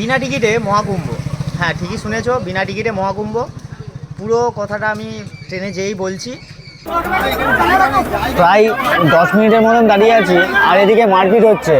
বিনা টিকিটে মহাকুম্ভ। হ্যাঁ ঠিকই শুনেছ বিনা টিকিটে মহাকুম্ভ। পুরো কথাটা আমি ট্রেনে যেই বলছি। প্রায় দশ মিনিটের মতন দাঁড়িয়ে আছি আর এদিকে মারপিট হচ্ছে।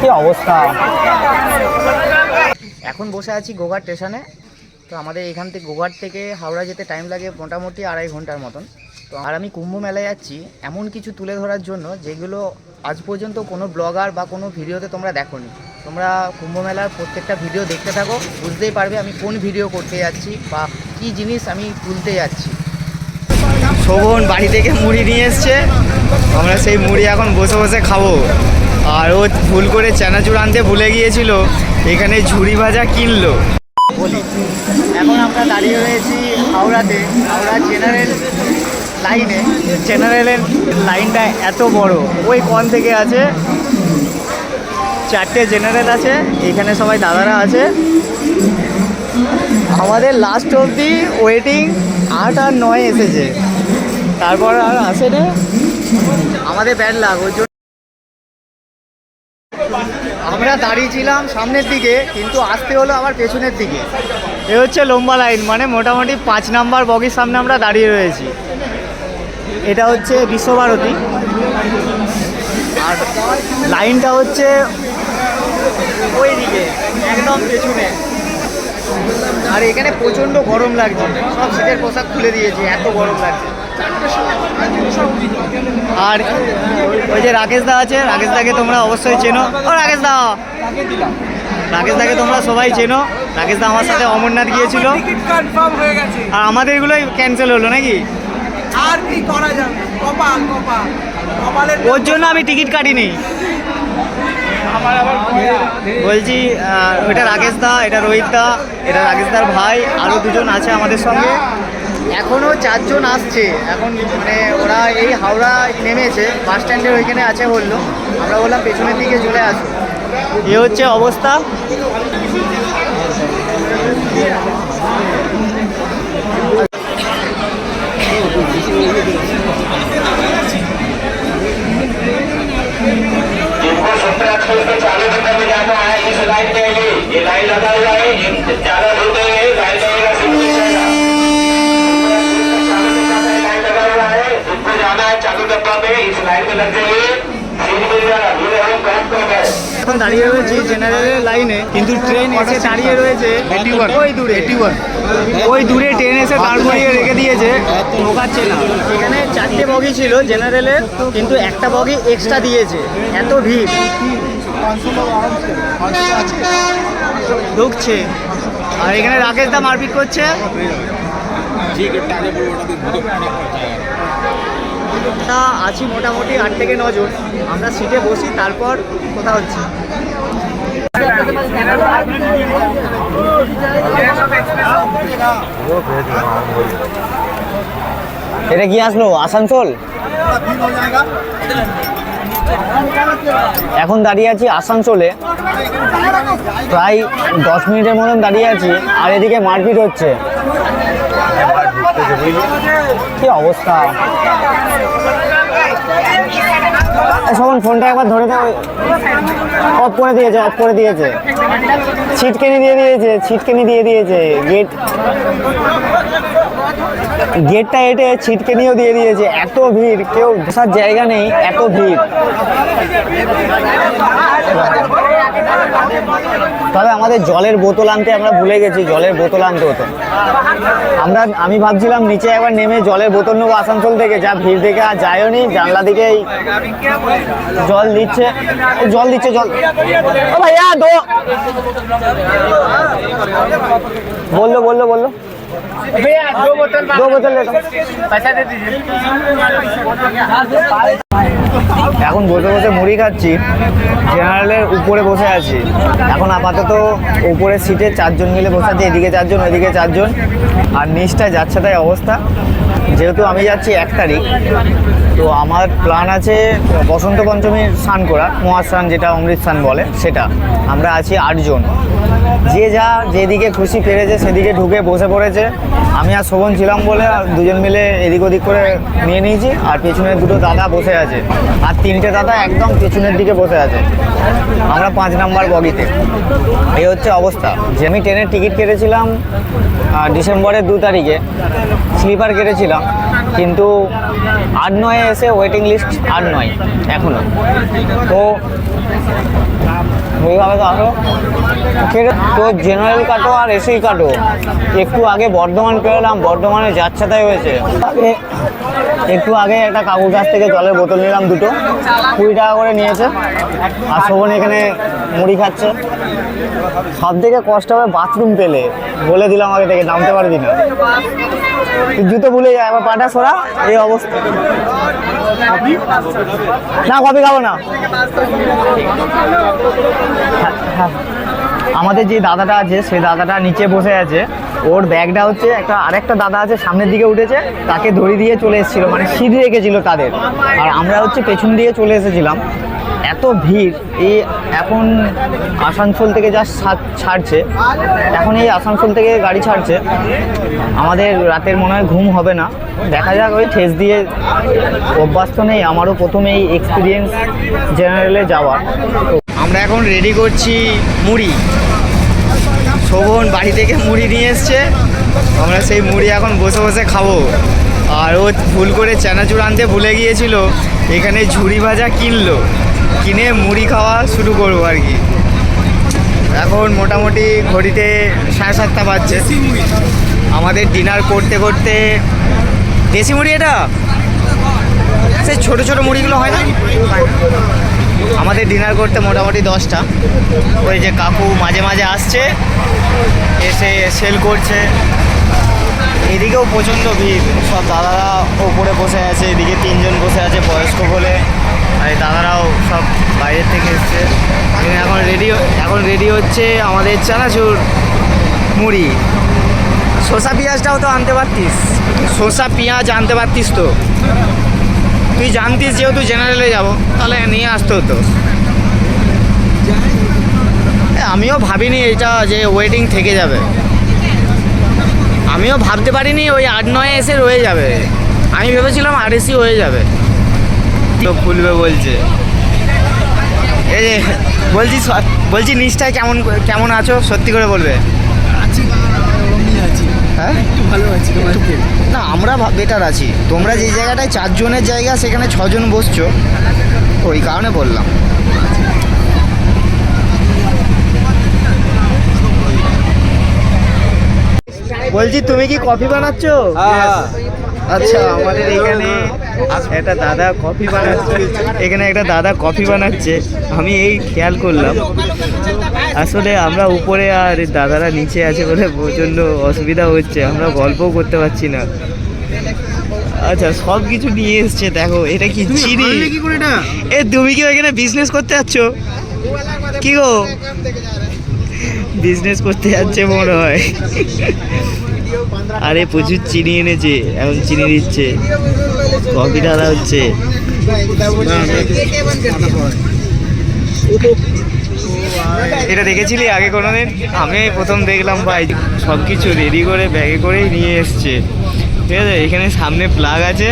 কি অবস্থা? এখন বসে আছি গোঘাট স্টেশনে। তো আমাদের এখান থেকে গোঘাট থেকে হাওড়া যেতে টাইম লাগে মোটামুটি আড়াই ঘণ্টার মতন। আর আমি কুম্ভ মেলায় যাচ্ছি, এমন কিছু তুলে ধরার জন্য যেগুলো আজ পর্যন্ত কোনো ব্লগার বা কোনো ভিডিওতে তোমরা দেখোনি। তোমরা কুম্ভ মেলার প্রত্যেকটা ভিডিও দেখতে থাকো, বুঝতেই পারবে আমি কোন ভিডিও করতে যাচ্ছি বা কী জিনিস আমি তুলতে যাচ্ছি। শোভন বাড়ি থেকে মুড়ি নিয়ে এসছে। আমরা সেই মুড়ি এখন বসে বসে খাব। আর ও ভুল করে চানাচুর আনতে ভুলে গিয়েছিল, এখানে ঝুড়ি ভাজা কিনলো। বলি, এখন আমরা দাঁড়িয়ে রয়েছি হাওড়াতে, হাওড়া জেনারেল লাইনে, জেনারেলের লাইনটা এত বড়। ওই কন থেকে আছে, চারটে জেনারেল আছে, এখানে সবাই দাদারা আছে। আমাদের লাস্ট অবধি ওয়েটিং আট আর নয় এসেছে। তারপর আর আসে না। আমাদের ব্যাড লাগ ওই জন্য আমরা দাঁড়িয়েছিলাম সামনের দিকে, কিন্তু আসতে হলো আবার পেছনের দিকে। এ হচ্ছে লম্বা লাইন মানে মোটামুটি পাঁচ নাম্বার বগির সামনে আমরা দাঁড়িয়ে রয়েছি। এটা হচ্ছে বিশ্বভারতী। আর লাইনটা হচ্ছে ওই দিকে, একদম পেছনে। আর এখানে প্রচণ্ড গরম লাগছে। সব শীতের পোশাক খুলে দিয়েছে, এত গরম লাগছে। আর ওই যে রাকেশ দা আছে, রাকেশ দাকে তোমরা অবশ্যই চেনো। ও রাকেশ দা! রাকেশ দাকে তোমরা সবাই চেনো। রাকেশ দা আমার সাথে অমরনাথ গিয়েছিল। আর আমাদের এগুলোই ক্যান্সেল হলো নাকি? আর কি করা যাবে? কপাল কপাল। কপালের ওর জন্য আমি টিকিট কাটিনি। বলছি এটা রাকেশ দা এটা রোহিত দা এটা রাকেশ দার ভাই আরও দুজন আছে আমাদের সঙ্গে। এখনও চারজন আসছে। এখন মানে ওরা এই হাওড়া নেমেছে বাস স্ট্যান্ডের ওইখানে আছে বলল। আমরা বললাম পেছনের দিকে চলে আসো এ হচ্ছে অবস্থা। দাঁড়িয়ে রয়েছি জেনারেলের লাইনে কিন্তু ট্রেন এসে দাঁড়িয়ে রয়েছে ওই দূরে। ওই দূরে ট্রেন এসে দাঁড় করিয়ে রেখে দিয়েছে। ঢোকাচ্ছে না এখানে চারটে বগি ছিল জেনারেলের কিন্তু একটা বগি এক্সট্রা দিয়েছে। এত ভিড়। ঢুকছে। আর এখানে রাকেশ দা মারপিট করছে। আছি মোটামুটি আট থেকে নজন। আমরা সিটে বসি, তারপর কোথা হচ্ছে। এটা কি আসলো? আসানসোল? এখন দাঁড়িয়ে আছি আসানসোলে। প্রায় দশ মিনিটের মতন দাঁড়িয়ে আছি, আর এদিকে মারপিট হচ্ছে। কি অবস্থা? সবন ফোনটা একবার ধরে দাও। অফ করে দিয়েছে, অফ করে দিয়েছে। ছিটকেনি দিয়ে দিয়েছে, ছিটকেনি দিয়ে দিয়েছে গেট গেটটা এটে ছিটকেনিও দিয়ে দিয়েছে। এত ভিড়, কেউ বসার জায়গা নেই, এত ভিড়। তবে আমাদের জলের বোতল আনতে আমরা ভুলে গেছি, জলের বোতল আনতে হতো। আমরা, আমি ভাবছিলাম নিচে একবার নেমে জলের বোতল নেব আসানসোল থেকে, যা ভিড় দেখে আর যায়ও নি, জানলা দিকেই জল দিচ্ছে জল দিচ্ছে, জল। ও ভাইয়া, দো বলল বলল বলল। দো বোতল লেটো এখন বসে বসে মুড়ি খাচ্ছি জেনারেলের উপরে বসে আছি। এখন আপাতত উপরে সিটে চারজন মিলে বসে আছে এদিকে চারজন ওইদিকে চারজন। আর নিচটা যাচ্ছে তাই অবস্থা। যেহেতু আমি যাচ্ছি এক তারিখ তো আমার প্ল্যান আছে বসন্ত পঞ্চমীর স্নান করা মহাস্নান যেটা অমৃত স্নান বলে সেটা। আমরা আছি আটজন। যে যা যেদিকে খুশি পেরেছে সেদিকে ঢুকে বসে পড়েছে। আমি আর শোভন ছিলাম বলে আর দুজন মিলে এদিক ওদিক করে নিয়ে নিয়েছি, আর পেছনের দুটো দাদা বসে আছে। আর তিনটে দাদা একদম পেছনের দিকে বসে আছে। আমরা পাঁচ নাম্বার বগিতে। এই হচ্ছে অবস্থা। যে আমি ট্রেনের টিকিট কেটেছিলাম ডিসেম্বরের দু তারিখে, স্লিপার কেটেছিলাম। কিন্তু আট নয়ে এসে ওয়েটিং লিস্ট আট নয় এখনও তো ওইভাবে তো আসো কেটে তো জেনারেল কাটো আর এসেই কাটো। একটু আগে বর্ধমান পেরোলাম বর্ধমানে যাচ্ছাতাই হয়েছে। আগে একটু আগে একটা কাকুর কাছ থেকে জলের বোতল নিলাম দুটো, কুড়ি টাকা করে নিয়েছে। আর শোভন এখানে মুড়ি খাচ্ছে। সব থেকে কষ্ট হবে বাথরুম পেলে। বলে দিলাম আগে থেকে, নামতে পারবি না। তুই জুতো ভুলে যায় আবার পাটা সরা এই অবস্থা। না কবে খাব না। হ্যাঁ, হ্যাঁ। আমাদের যে দাদাটা আছে, সেই দাদাটা নিচে বসে আছে। ওর ব্যাগটা হচ্ছে একটা, আরেকটা দাদা আছে, সামনের দিকে উঠেছে, তাকে ধরে দিয়ে চলে এসেছিল মানে সিঁড়ি রেখেছিল তাদের। আর আমরা হচ্ছে পেছন দিয়ে চলে এসেছিলাম। এত ভিড় এই এখন আসানসোল থেকে যা ছাড়ছে, এখন এই আসানসোল থেকে গাড়ি ছাড়ছে। আমাদের রাতের মনে হয় ঘুম হবে না। দেখা যাক, ওই ঠেস দিয়ে অভ্যাস তো নেই, আমারও প্রথমে এই এক্সপিরিয়েন্স জেনারেলে যাওয়ার। আমরা এখন রেডি করছি মুড়ি। শোভন বাড়ি থেকে মুড়ি নিয়ে এসছে। আমরা সেই মুড়ি এখন বসে বসে খাব। আর ও ভুল করে চানাচুর আনতে ভুলে গিয়েছিল। এখানে ঝুড়ি ভাজা কিনলো। কিনে মুড়ি খাওয়া শুরু করব আর কি। এখন মোটামুটি ঘড়িতে সাড়ে সাতটা বাজছে। আমাদের ডিনার করতে করতে দেশি মুড়ি এটা? সেই ছোটো ছোটো মুড়িগুলো হয় না? আমাদের ডিনার করতে মোটামুটি দশটা। ওই যে কাকু মাঝে মাঝে আসছে, এসে সেল করছে। এদিকেও প্রচণ্ড ভিড়। সব দাদারা ওপরে বসে আছে, এদিকে তিনজন বসে আছে, বয়স্ক বলে। আর দাদারাও সব বাইরের থেকে এসছে। এখন রেডি এখন রেডি হচ্ছে আমাদের চানাচুর মুড়ি। শসা পেঁয়াজটাও তো আনতে পারতিস। শসা পেঁয়াজ আনতে পারতিস তো? তুই জানতিস যেহেতু জেনারেলে যাব তাহলে নিয়ে আসতে হতো। আমিও ভাবিনি এটা যে ওয়েটিং থেকে যাবে। আমিও ভাবতে পারিনি ওই আট নয় এসে রয়ে যাবে। আমি ভেবেছিলাম আর এসি হয়ে যাবে। তো খুলবে বলছে। এই যে বলছি বলছি নিচটায় কেমন কেমন আছো? সত্যি করে বলবে। হ্যাঁ? না আমরা বেটার আছি। তোমরা যে জায়গাটায় চারজনের জায়গা সেখানে ছজন বসছো। ওই কারণে বললাম। বলছি তুমি কি কফি বানাচ্ছ? আচ্ছা আমাদের এখানে একটা দাদা কফি বানাচ্ছে। এখানে একটা দাদা কফি বানাচ্ছে। আমি এই খেয়াল করলাম। আসলে আমরা উপরে আর দাদারা নিচে আছে বলে প্রচণ্ড অসুবিধা হচ্ছে আমরা গল্পও করতে পারছি না। আচ্ছা সব কিছু নিয়ে এসছে দেখো এটা কি চিনি এ তুমি কি এখানে বিজনেস করতে যাচ্ছ? কি গো? বিজনেস করতে যাচ্ছে মনে হয়। আরে প্রচুর চিনি এনেছে এখন চিনি দিচ্ছে। কফি ঢালা হচ্ছে। এটা দেখেছিলি আগে কোনোদিন? আমি প্রথম দেখলাম, ভাই সব কিছু রেডি করে ব্যাগে করেই নিয়ে এসছে। ঠিক আছে? এখানে সামনে প্লাগ আছে।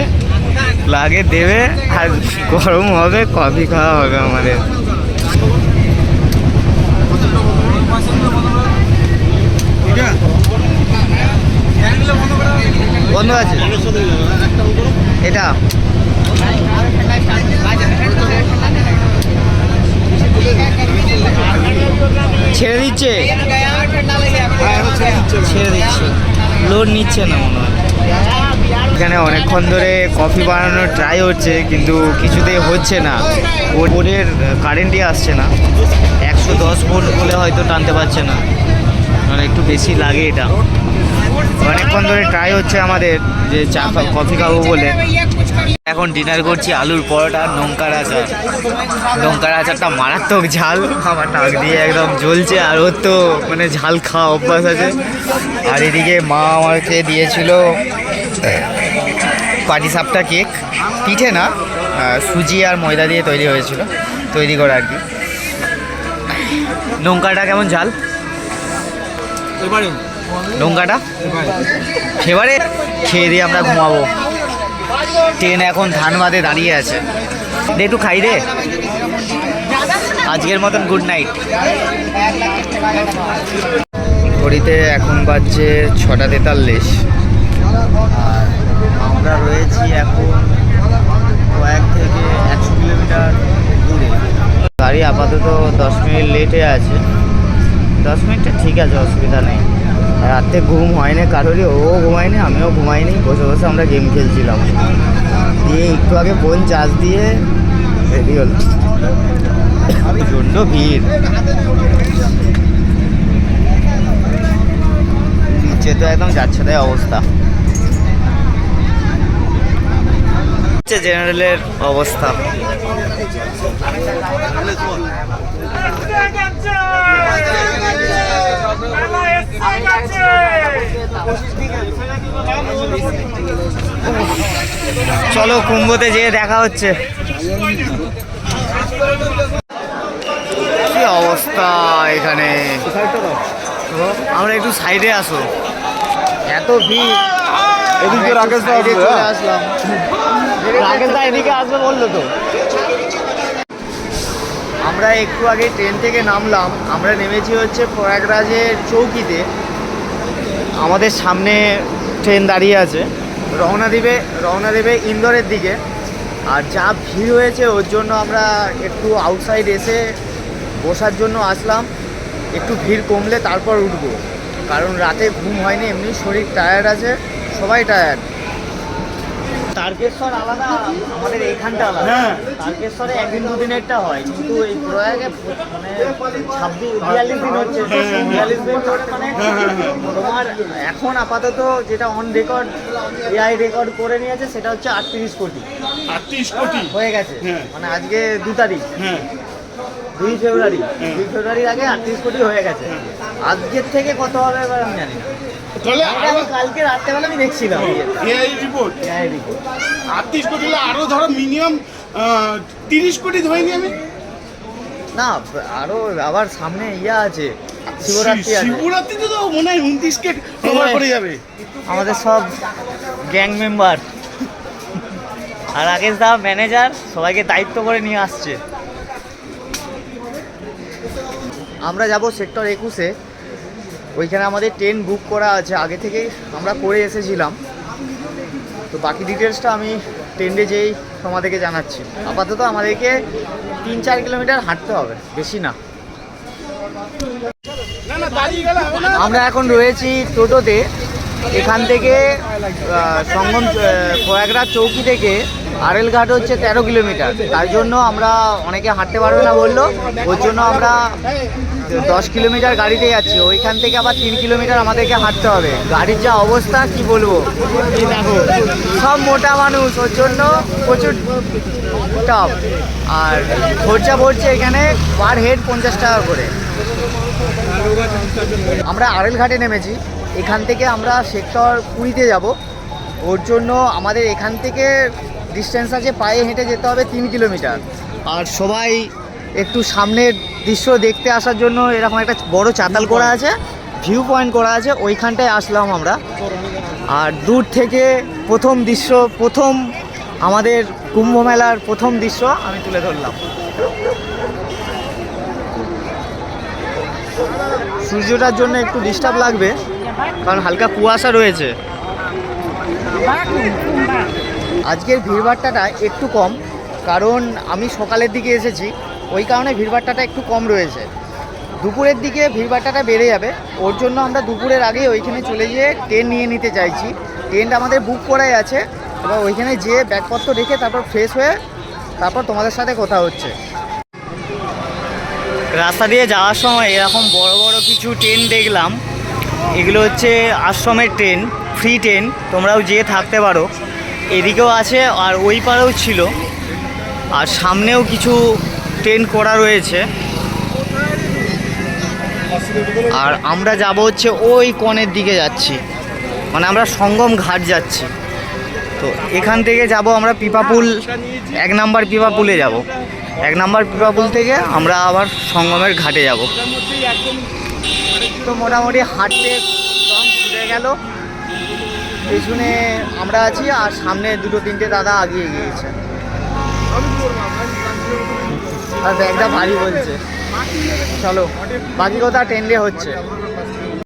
প্লাগে দেবে, আর গরম হবে কফি খাওয়া হবে আমাদের। বন্ধ আছে? এটা? ছেড়ে দিচ্ছে? ছেড়ে দিচ্ছে। লোড নিচ্ছে না মনে হয়। এখানে অনেকক্ষণ ধরে কফি বানানোর ট্রাই হচ্ছে কিন্তু কিছুতেই হচ্ছে না। বোর্ডের কারেন্টই আসছে না। একশো দশ ভোল্ট বলে হয়তো টানতে পারছে না। মানে একটু বেশি লাগে এটা। অনেকক্ষণ ধরে ট্রাই হচ্ছে আমাদের যে চা কফি খাব বলে। এখন ডিনার করছি আলুর পরোটা আর লঙ্কার আচার। লঙ্কার আচারটা মারাত্মক ঝাল। আমার নাক দিয়ে একদম জ্বলছে আর ওর তো মানে ঝাল খাওয়া অভ্যাস আছে। আর এদিকে মা আমাকে দিয়েছিল পাটিসাপটা কেক। পিঠে না সুজি আর ময়দা দিয়ে তৈরি হয়েছিল। তৈরি করা আর কি। লঙ্কাটা কেমন ঝাল? ডোঙ্গাটা এবারে? খেয়ে দিয়ে আমরা ঘুমাবো। ট্রেন এখন ধানবাদে দাঁড়িয়ে আছে। দে একটু খাই রে আজকের মতন গুড নাইট ঘড়িতে এখন বাজছে ছটা তেতাল্লিশ। আর আমরা রয়েছি এখন কয়েক থেকে একশো কিলোমিটার দূরে। গাড়ি আপাতত দশ মিনিট লেটে আছে। দশ মিনিটটা ঠিক আছে, অসুবিধা নেই। রাতে ঘুম হয়নি কারোরই, ও ঘুমায়নি, আমিও ঘুমাইনি, বসে বসে আমরা গেম খেলছিলাম। দিয়ে একটু আগে ফোন চার্জ দিয়ে রেডি হলো প্রচণ্ড ভিড়। নিচে তো একদম যাচ্ছে তাই অবস্থা জেনারেলের অবস্থা। চলো কুম্ভতে যেয়ে দেখা হচ্ছে। কি অবস্থা এখানে? আমরা একটু সাইডে আসো। এত ভিড়। এদিকে রাকেশ হ্যাঁ? আসলাম। রাকেশ দা এদিকে আসবে বলল তো। আমরা একটু আগে ট্রেন থেকে নামলাম, আমরা নেমেছি হচ্ছে প্রয়াগরাজের চৌকিতে। আমাদের সামনে ট্রেন দাঁড়িয়ে আছে। রওনা দেবে রওনা দেবে ইন্দোরের দিকে। আর যা ভিড় হয়েছে, ওর জন্য আমরা একটু আউটসাইড এসে বসার জন্য আসলাম। একটু ভিড় কমলে তারপর উঠবো। কারণ রাতে ঘুম হয়নি, এমনি শরীর টায়ার্ড আছে, সবাই টায়ার্ড তারকেশ্বর আলাদা আমাদের এইখানটা আলাদা। হ্যাঁ। তারকেশ্বরে একদিন দুদিনেরটা হয়। কিন্তু এই প্রয়াগে মানে ছাব্বিশ বিয়াল্লিশ দিন হচ্ছে। বিয়াল্লিশ দিন ধরে মানে তোমার এখন আপাতত যেটা অন রেকর্ড এআই রেকর্ড করে নিয়েছে সেটা হচ্ছে আটত্রিশ কোটি। আটত্রিশ কোটি? হয়ে গেছে। হ্যাঁ। মানে আজকে দু তারিখ। হ্যাঁ। দুই ফেব্রুয়ারি। হ্যাঁ। দুই ফেব্রুয়ারির আগে আটত্রিশ কোটি হয়ে গেছে। আজকের থেকে কত হবে এবার আমি জানি না। তাহলে কালকে রাত্রেবেলা আমি দেখছিলাম। AI report AI report। আটত্রিশ কোটি আরও ধরো মিনিমাম তিরিশ কোটি ধরেনি আমি। না আরও আবার সামনে ইয়া আছে শিবরাত্রি শিবরাত্রিতে তো মনে হয় উনত্রিশ কে কভার করে যাবে। আমাদের সব গ্যাং মেম্বার আর রাকেশ দা ম্যানেজার সবাইকে দায়িত্ব করে নিয়ে আসছে। আমরা যাব সেক্টর একুশে। ওইখানে আমাদের ট্রেন বুক করা আছে। আগে থেকেই আমরা করে এসেছিলাম। তো বাকি ডিটেলসটা আমি ট্রেনে যেই তোমাদেরকে জানাচ্ছি। আপাতত আমাদেরকে তিন চার কিলোমিটার হাঁটতে হবে, বেশি না। আমরা এখন রয়েছি টোটোতে। এখান থেকে সঙ্গম প্রয়াগরাজ চৌকি থেকে আরেল ঘাট হচ্ছে তেরো কিলোমিটার। তার জন্য আমরা অনেকে হাঁটতে পারবে না বলল। ওর জন্য আমরা দশ কিলোমিটার গাড়িতে যাচ্ছি। ওইখান থেকে আবার তিন কিলোমিটার আমাদেরকে হাঁটতে হবে। গাড়ির যা অবস্থা, কি বলব? সব মোটা মানুষ। ওর জন্য প্রচুর টপ। আর খরচা পড়ছে এখানে পার হেড পঞ্চাশ টাকা করে। আমরা আরেল ঘাটে নেমেছি। এখান থেকে আমরা সেক্টর কুড়িতে যাব। ওর জন্য আমাদের এখান থেকে ডিস্টেন্স আছে, পায়ে হেঁটে যেতে হবে তিন কিলোমিটার আর সবাই একটু সামনের দৃশ্য দেখতে আসার জন্য এরকম একটা বড় চাতাল করা আছে ভিউ পয়েন্ট করা আছে, ওইখানটায় আসলাম আমরা। আর দূর থেকে প্রথম দৃশ্য, প্রথম আমাদের কুম্ভ মেলার প্রথম দৃশ্য আমি তুলে ধরলাম। সূর্যটার জন্য একটু ডিস্টার্ব লাগবে, কারণ হালকা কুয়াশা রয়েছে। আজকের ভিড়ভাট্টাটা একটু কম, কারণ আমি সকালের দিকে এসেছি, ওই কারণে ভিড়ভাট্টাটা একটু কম রয়েছে। দুপুরের দিকে ভিড়ভাট্টাটা বেড়ে যাবে, ওর জন্য আমরা দুপুরের আগে ওইখানে চলে গিয়ে ট্রেন নিয়ে নিতে চাইছি। ট্রেনটা আমাদের বুক করাই আছে, এবার ওইখানে যেয়ে ব্যাগপত্র রেখে তারপর ফ্রেশ হয়ে তারপর তোমাদের সাথে কথা হচ্ছে। রাস্তা দিয়ে যাওয়ার সময় এরকম বড় বড় কিছু ট্রেন দেখলাম, এগুলো হচ্ছে আশ্রমের ট্রেন ফ্রি ট্রেন তোমরাও যেয়ে থাকতে পারো। এদিকেও আছে আর ওই পারেও ছিল। আর সামনেও কিছু ট্রেন করা রয়েছে। আর আমরা যাব হচ্ছে ওই কনের দিকে যাচ্ছি। মানে আমরা সঙ্গম ঘাট যাচ্ছি। তো এখান থেকে যাব আমরা পিপাপুল, এক নাম্বার পিপাপুলে যাব। এক নাম্বার পিপাপুল থেকে আমরা আবার সঙ্গমের ঘাটে যাব। তো মোটামুটি হাঁটতে গেল। পেছনে আমরা আছি আর সামনে দুটো তিনটে দাদা আগিয়ে গিয়েছে। আর ব্যাগটা ভারী বলছে। চলো, বাকি কথা টেন্ডে হচ্ছে।